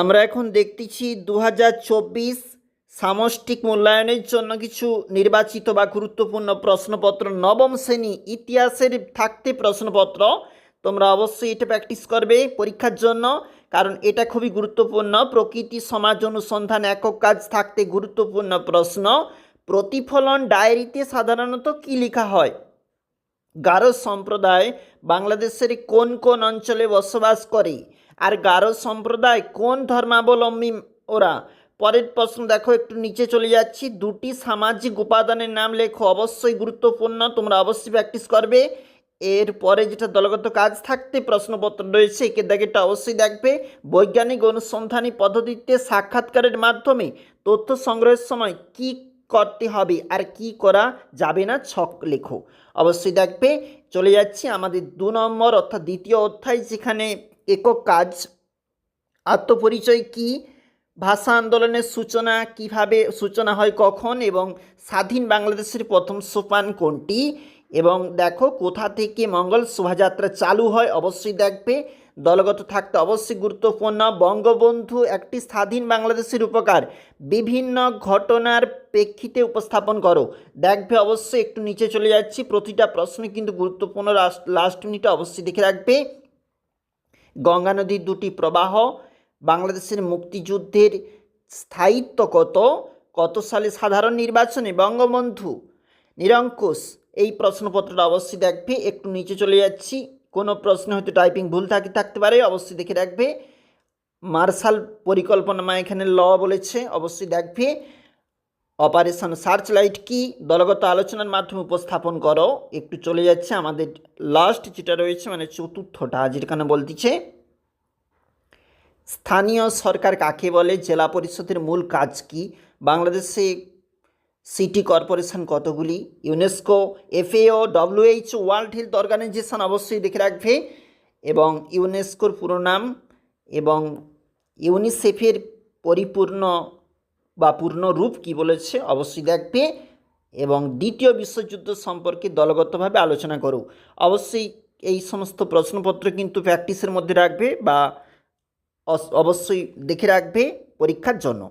আমরা এখন দেখতেছি দু সামষ্টিক মূল্যায়নের জন্য কিছু নির্বাচিত বা গুরুত্বপূর্ণ প্রশ্নপত্র, নবম শ্রেণি ইতিহাসের থাকতে প্রশ্নপত্র। তোমরা অবশ্যই এটা প্র্যাকটিস করবে পরীক্ষার জন্য, কারণ এটা খুবই গুরুত্বপূর্ণ। প্রকৃতি, সমাজ অনুসন্ধান, একক কাজ থাকতে গুরুত্বপূর্ণ প্রশ্ন। প্রতিফলন ডায়েরিতে সাধারণত কী লেখা হয়? গারো সম্প্রদায় বাংলাদেশের কোন কোন অঞ্চলে বসবাস করে? আর গারো সম্প্রদায় কোন ধর্মাবলম্বী ওরা? পরের প্রশ্ন দেখো, একটু নিচে চলে যাচ্ছি। দুটি সামাজিক উপাদানের নাম লেখো, অবশ্যই গুরুত্বপূর্ণ, তোমরা অবশ্যই প্র্যাকটিস করবে। এর পরে যেটা দলগত কাজ থাকতে প্রশ্নপত্র রয়েছে, একে দেখেটা অবশ্যই দেখবে। বৈজ্ঞানিক অনুসন্ধানী পদ্ধতিতে সাক্ষাৎকারের মাধ্যমে তথ্য সংগ্রহের সময় কি করতে হবে। আর কি করা যাবে না? ছক লেখো। অবশ্যই দেখবে, চলে যাচ্ছি আমাদের দু নম্বর অর্থাৎ দ্বিতীয় অধ্যায়, যেখানে একক কাজ। আত্মপরিচয় কি? ভাষা আন্দোলনের সূচনা কীভাবে, সূচনা হয় কখন? এবং স্বাধীন বাংলাদেশের প্রথম সোপান কোনটি? এবং দেখো, কোথা থেকে মঙ্গল শোভাযাত্রা চালু হয়? অবশ্যই দেখবে দলগত থাকতে অবশ্যই গুরুত্বপূর্ণ। বঙ্গবন্ধু একটি স্বাধীন বাংলাদেশের উপকার। বিভিন্ন ঘটনার প্রেক্ষিতে উপস্থাপন করো। দেখবে অবশ্যই একটু নিচে চলে যাচ্ছি। প্রতিটা প্রশ্ন কিন্তু গুরুত্বপূর্ণ। লাস্ট মিনিটে অবশ্যই দেখে রাখবে। গঙ্গা নদীর দুটি প্রবাহ, বাংলাদেশের মুক্তিযুদ্ধের স্থায়িত্ব কত? কত সালে সাধারণ নির্বাচনে? বঙ্গবন্ধু নিরঙ্কুশ। এই প্রশ্নপত্রটা অবশ্যই দেখবে। একটু নিচে চলে যাচ্ছি। কোনো প্রশ্ন হয়তো টাইপিং ভুল থাকে থাকতে পারে, অবশ্যই দেখে রাখবে। মার্শাল পরিকল্পনা এখানে ল বলেছে, অবশ্যই দেখবে। অপারেশন সার্চ লাইট কি? দলগত আলোচনার মাধ্যমে উপস্থাপন করো। একটু চলে যাচ্ছে আমাদের লাস্ট যেটা রয়েছে মানে চতুর্থটা যেখানে বলতেছে? স্থানীয় সরকার কাকে বলে? জেলা পরিষদের মূল কাজ কি? বাংলাদেশে সিটি কর্পোরেশন কতগুলি? UNESCO FAO WH world health organization অবশ্যই দেখে রাখবে এবং ইউনেস্কোর পুরো নাম এবং ইউনিসেফের পরিপূর্ণ বা পূর্ণ রূপ কী বলেছে অবশ্যই দেখবে এবং দ্বিতীয় বিশ্বযুদ্ধ সম্পর্কে দলগতভাবে আলোচনা করো। অবশ্যই এই সমস্ত প্রশ্নপত্র কিন্তু প্র্যাকটিসের মধ্যে রাখবে বা অবশ্যই দেখে রাখবে পরীক্ষার জন্য।